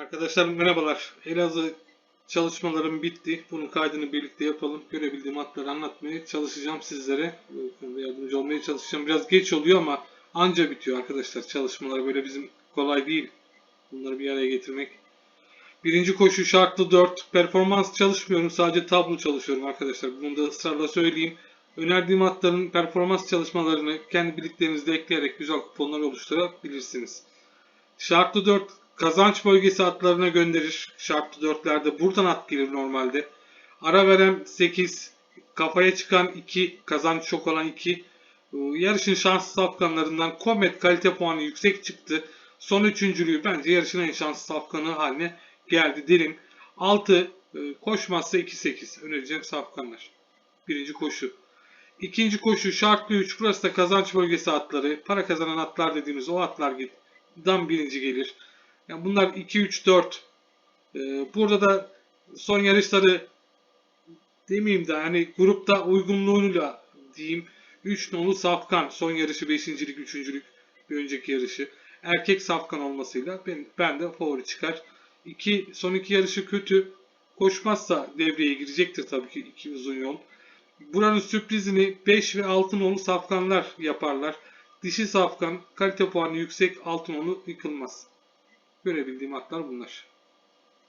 Arkadaşlar merhabalar. Elazığ çalışmalarım bitti. Bunun kaydını birlikte yapalım. Görebildiğim hatları anlatmaya çalışacağım sizlere. Konuda yardımcı olmaya çalışacağım. Biraz geç oluyor ama anca bitiyor arkadaşlar. Çalışmalar böyle bizim kolay değil. Bunları bir araya getirmek. Birinci koşu şartlı 4. Performans çalışmıyorum. Sadece tablo çalışıyorum arkadaşlar. Bunu da ısrarla söyleyeyim. Önerdiğim hatların performans çalışmalarını kendi birliklerinizde ekleyerek güzel kuponlar oluşturabilirsiniz. Şartlı 4 kazanç bölgesi atlarına gönderir. Şartlı 4'lerde buradan at gelir normalde. Ara veren 8, kafaya çıkan 2, kazanç çok olan 2. Yarışın şanslı safkanlarından Komet kalite puanı yüksek çıktı. Son üçüncülüğü bence yarışın en şanslı safkanı haline geldi derim. 6 koşmazsa 2-8 önereceğim safkanlar. Birinci koşu. İkinci koşu şartlı 3. Burası da kazanç bölgesi atları. Para kazanan atlar dediğimiz o atlar dan birinci gelir. Yani bunlar 2 3 4. Ee, burada da son yarışları demeyeyim de hani grupta uygunluğuyla diyeyim 3 nolu Safkan son yarışı 5.lik 3.lük bir önceki yarışı. Erkek Safkan olmasıyla ben, ben de favori çıkar. 2 son iki yarışı kötü. Koşmazsa devreye girecektir tabii ki iki uzun yol. Buranın sürprizini 5 ve 6 nolu safkanlar yaparlar. Dişi safkan kalite puanı yüksek altın onu yıkılmaz. Görebildiğim atlar bunlar.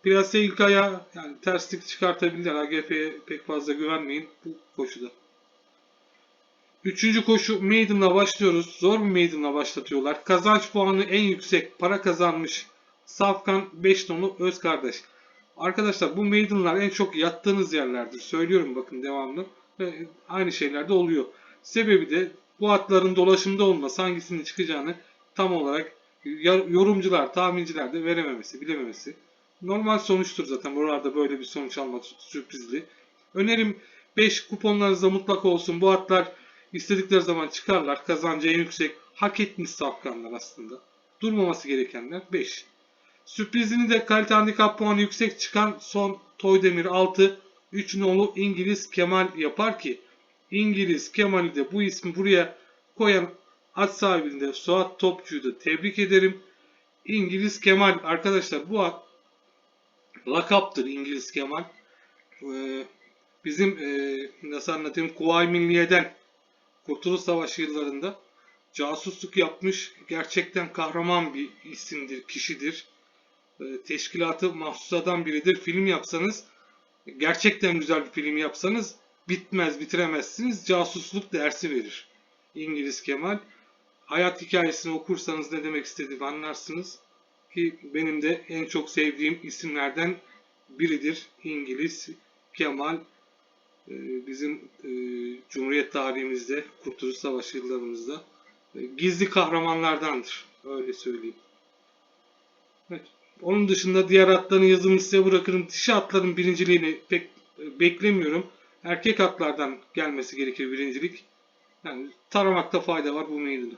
Piyasa ilk ayağı yani terslik çıkartabilirler. AGF'ye pek fazla güvenmeyin bu koşuda. Üçüncü koşu Maiden'la başlıyoruz. Zor bir Maiden'la başlatıyorlar. Kazanç puanı en yüksek para kazanmış Safkan 5 nolu öz kardeş. Arkadaşlar bu Maiden'lar en çok yattığınız yerlerdir. Söylüyorum bakın devamlı. Ve aynı şeylerde oluyor. Sebebi de bu atların dolaşımda olması hangisinin çıkacağını tam olarak yorumcular, tahminciler de verememesi, bilememesi. Normal sonuçtur zaten. Buralarda böyle bir sonuç almak sürprizli. Önerim 5 kuponlarınızda mutlaka olsun. Bu atlar istedikleri zaman çıkarlar. Kazancı en yüksek. Hak etmiş safkanlar aslında. Durmaması gerekenler 5. Sürprizini de kalite handikap puanı yüksek çıkan son Toydemir 6 3 nolu İngiliz Kemal yapar ki İngiliz Kemal'i de bu ismi buraya koyan at sahibini de Suat Topçu'yu da tebrik ederim. İngiliz Kemal arkadaşlar bu at lakaptır İngiliz Kemal. Ee, bizim e, nasıl anlatayım Kuvayi Milliye'den Kurtuluş Savaşı yıllarında casusluk yapmış gerçekten kahraman bir isimdir, kişidir. Ee, teşkilatı mahsusadan biridir. Film yapsanız gerçekten güzel bir film yapsanız bitmez bitiremezsiniz. Casusluk dersi verir. İngiliz Kemal. Hayat hikayesini okursanız ne demek istediğimi anlarsınız. Ki benim de en çok sevdiğim isimlerden biridir. İngiliz Kemal. Ee, bizim e, Cumhuriyet tarihimizde, Kurtuluş Savaşı yıllarımızda e, gizli kahramanlardandır. Öyle söyleyeyim. Evet. Onun dışında diğer atların yazımını size bırakırım. Dişi atların birinciliğini pek e, beklemiyorum. Erkek atlardan gelmesi gerekir birincilik. Yani taramakta fayda var bu meydanı.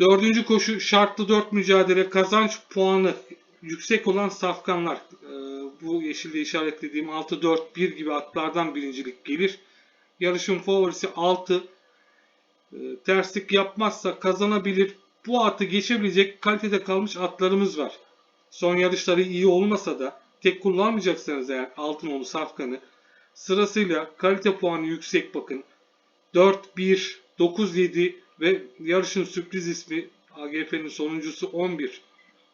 Dördüncü koşu şartlı dört mücadele kazanç puanı yüksek olan safkanlar. Ee, bu yeşilde işaretlediğim 6-4-1 gibi atlardan birincilik gelir. Yarışın favorisi 6. Ee, terslik yapmazsa kazanabilir. Bu atı geçebilecek kalitede kalmış atlarımız var. Son yarışları iyi olmasa da tek kullanmayacaksanız eğer Altınoğlu Safkan'ı sırasıyla kalite puanı yüksek bakın. 4, 1, 9, 7 ve yarışın sürpriz ismi AGF'nin sonuncusu 11.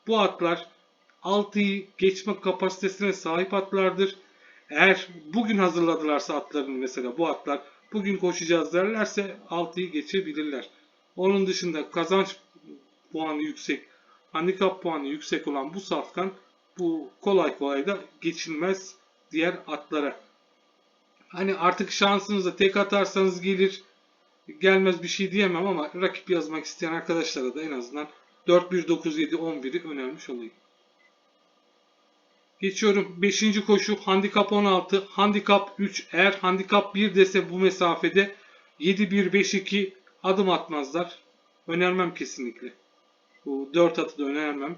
Bu atlar 6'yı geçme kapasitesine sahip atlardır. Eğer bugün hazırladılarsa atlarını mesela bu atlar bugün koşacağız derlerse 6'yı geçebilirler. Onun dışında kazanç puanı yüksek, handikap puanı yüksek olan bu safkan bu kolay kolay da geçilmez diğer atlara. Hani artık şansınıza tek atarsanız gelir gelmez bir şey diyemem ama rakip yazmak isteyen arkadaşlara da en azından 4 1 9 7 11'i önermiş olayım. Geçiyorum 5. koşu handikap 16, handikap 3. Eğer handikap 1 dese bu mesafede 7 1 5 2 adım atmazlar. Önermem kesinlikle. Bu 4 atı da önermem.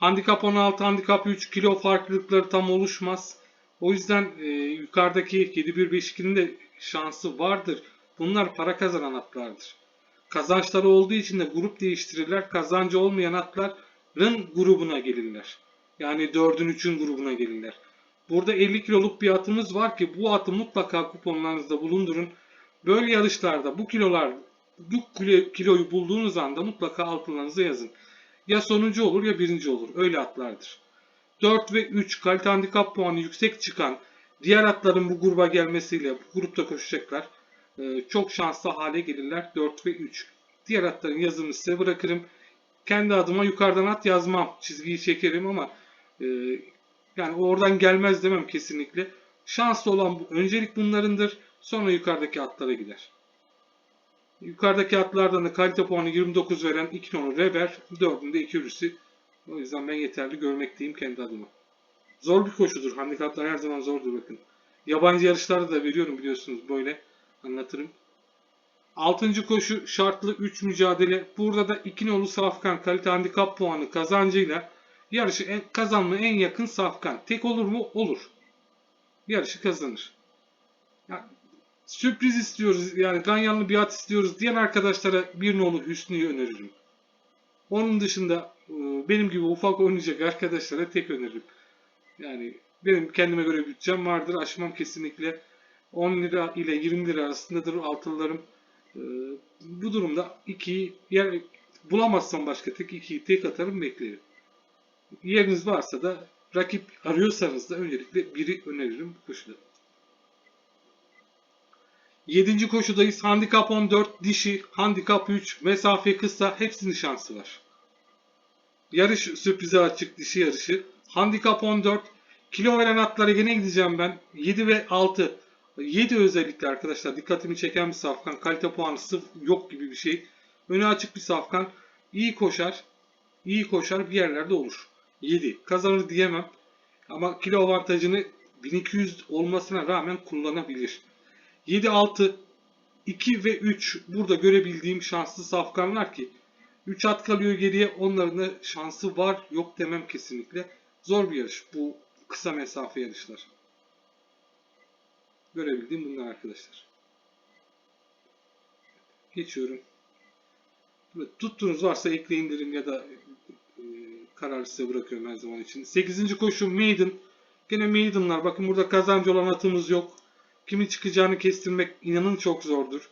Handikap 16, handikap 3 kilo farklılıkları tam oluşmaz. O yüzden e, yukarıdaki 7-1-5-2'nin de şansı vardır. Bunlar para kazanan atlardır. Kazançları olduğu için de grup değiştirirler. Kazancı olmayan atlar grubuna gelirler. Yani 4'ün 3'ün grubuna gelirler. Burada 50 kiloluk bir atımız var ki bu atı mutlaka kuponlarınızda bulundurun. Böyle yarışlarda bu kilolar bu kilo- kiloyu bulduğunuz anda mutlaka altınlarınıza yazın. Ya sonuncu olur ya birinci olur. Öyle atlardır. 4 ve 3 kalite handikap puanı yüksek çıkan diğer atların bu gruba gelmesiyle bu grupta koşacaklar. Ee, çok şanslı hale gelirler 4 ve 3. Diğer atların yazımını size bırakırım. Kendi adıma yukarıdan at yazmam. Çizgiyi çekerim ama e, yani oradan gelmez demem kesinlikle. Şanslı olan. Öncelik bunlarındır. Sonra yukarıdaki atlara gider. Yukarıdaki atlardan da kalite puanı 29 veren 2 nolu Reber, 4'ünde 2 ürüsü. O yüzden ben yeterli görmekteyim kendi adıma. Zor bir koşudur. Handikaplar her zaman zordur bakın. Yabancı yarışlarda da veriyorum biliyorsunuz böyle anlatırım. Altıncı koşu şartlı 3 mücadele. Burada da 2 nolu Safkan kalite handikap puanı kazancıyla yarışı en, kazanmaya en yakın Safkan. Tek olur mu? Olur. Yarışı kazanır. Ya, sürpriz istiyoruz yani ganyanlı bir at istiyoruz diyen arkadaşlara bir nolu Hüsnü'yü öneririm. Onun dışında e, benim gibi ufak oynayacak arkadaşlara tek öneririm. Yani benim kendime göre bütçem vardır. Aşmam kesinlikle 10 lira ile 20 lira arasındadır altınlarım. E, Bu durumda 2'yi yer bulamazsam başka tek 2'yi tek atarım beklerim. Yeriniz varsa da rakip arıyorsanız da öncelikle biri öneririm bu koşuda. 7. koşudayız. Handikap 14, dişi, handikap 3, mesafe kısa hepsinin şansı var. Yarış sürprize açık dişi yarışı. Handikap 14. Kilo veren atlara gene gideceğim ben. 7 ve 6. 7 özellikle arkadaşlar dikkatimi çeken bir safkan. Kalite puanı sırf yok gibi bir şey. Önü açık bir safkan. İyi koşar. İyi koşar bir yerlerde olur. 7. Kazanır diyemem. Ama kilo avantajını 1200 olmasına rağmen kullanabilir. 7, 6, 2 ve 3 burada görebildiğim şanslı safkanlar ki 3 at kalıyor geriye onların da şansı var yok demem kesinlikle. Zor bir yarış bu kısa mesafe yarışlar. Görebildiğim bunlar arkadaşlar. Geçiyorum. Böyle tuttuğunuz varsa ekleyin derim ya da e, kararı size bırakıyorum her zaman için. 8. koşu Maiden. Gene Maiden'lar. Bakın burada kazancı olan atımız yok. Kimin çıkacağını kestirmek inanın çok zordur.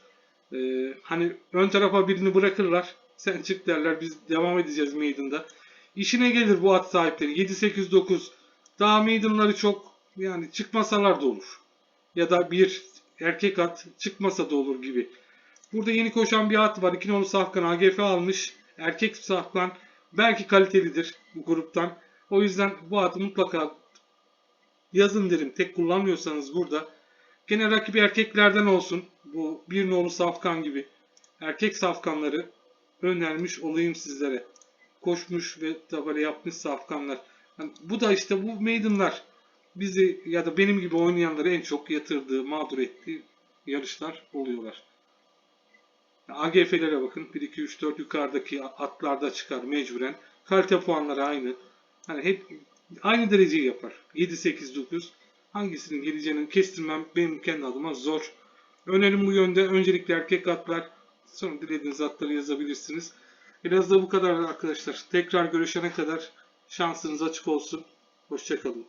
Ee, hani ön tarafa birini bırakırlar. Sen çık derler. Biz devam edeceğiz Maiden'da. İşine gelir bu at sahipleri. 7, 8, 9. Daha Maiden'ları çok yani çıkmasalar da olur. Ya da bir erkek at çıkmasa da olur gibi. Burada yeni koşan bir at var. 2 nolu Safkan AGF almış. Erkek Safkan belki kalitelidir bu gruptan. O yüzden bu atı mutlaka yazın derim. Tek kullanmıyorsanız burada. Gene rakibi erkeklerden olsun. Bu bir nolu safkan gibi. Erkek safkanları önermiş olayım sizlere. Koşmuş ve tabela yapmış safkanlar. Yani bu da işte bu maidenlar bizi ya da benim gibi oynayanları en çok yatırdığı, mağdur ettiği yarışlar oluyorlar. AGF'lere bakın. 1, 2, 3, 4 yukarıdaki atlarda çıkar mecburen. Kalite puanları aynı. Hani hep aynı dereceyi yapar. 7, 8, 9. Hangisinin geleceğini kestirmem benim kendi adıma zor. Önerim bu yönde. Öncelikle erkek atlar. Sonra dilediğiniz atları yazabilirsiniz. Biraz da bu kadar arkadaşlar. Tekrar görüşene kadar şansınız açık olsun. Hoşçakalın.